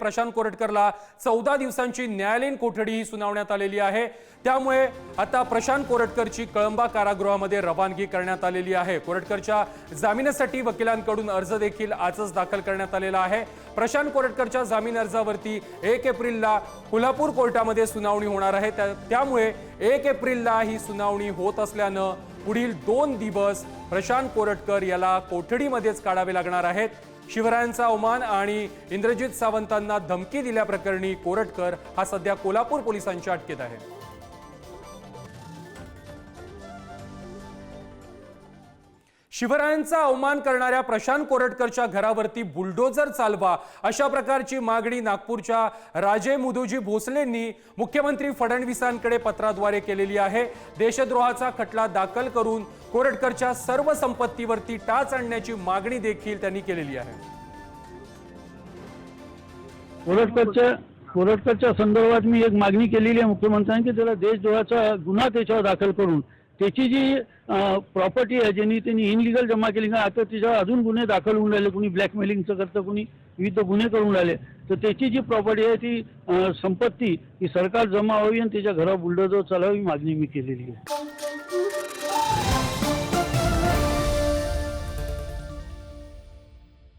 प्रशांत कोरटकरला चौदा दिवसांची न्यायालयीन कोठडीही सुनावण्यात आलेली आहे. त्यामुळे आता प्रशांत कोरटकरची कळंबा कारागृहामध्ये रवानगी करण्यात आलेली आहे. कोरटकरच्या जामिनासाठी वकिलांकडून अर्ज देखील आजच दाखल करण्यात आलेला आहे. प्रशांत कोरटकरच्या जामीन अर्जावरती एक एप्रिलला कोल्हापूर कोर्टामध्ये सुनावणी होणार आहे. त्या- त्यामुळे एक एप्रिलला ही सुनावणी होत असल्यानं पुढील दोन दिवस प्रशांत कोरटकर याला कोठडीमध्येच काढावे लागणार आहेत. शिवरायांचा अवमान आणि इंद्रजित सावंतांना धमकी दिल्याप्रकरणी कोरटकर हा सध्या कोल्हापूर पोलिसांच्या अटकेत आहे. शिवरायांचा अवमान करणाऱ्या प्रशांत कोरटकरच्या घरावरती बुलडोजर चालवा अशा प्रकारची मागणी नागपूरच्या राजे मुदोजी भोसलेंनी मुख्यमंत्री फडणवीसांकडे पत्राद्वारे केलेली आहे. देशद्रोहाचा खटला दाखल करून कोरटकरच्या सर्व संपत्तीवरती टाच आणण्याची मागणी देखील त्यांनी केलेली आहे. कोरटकरच्या कोरटकरच्या संदर्भात मी एक मागणी केलेली आहे मुख्यमंत्र्यांनी की त्याला देशद्रोहाचा गुन्हा त्याच्यावर दाखल करून त्याची जी प्रॉपर्टी आहे ज्यांनी त्यांनी इनलिगल जमा केली का आता त्याच्यावर अजून गुन्हे दाखल होऊन राहिले कुणी ब्लॅकमेलिंगचं करतं कुणी विविध गुन्हे करून राहिले. तर त्याची जी प्रॉपर्टी आहे ती संपत्ती ही सरकार जमा व्हावी आणि त्याच्या घरावर बुलडोजर चालावी मागणी मी केलेली आहे.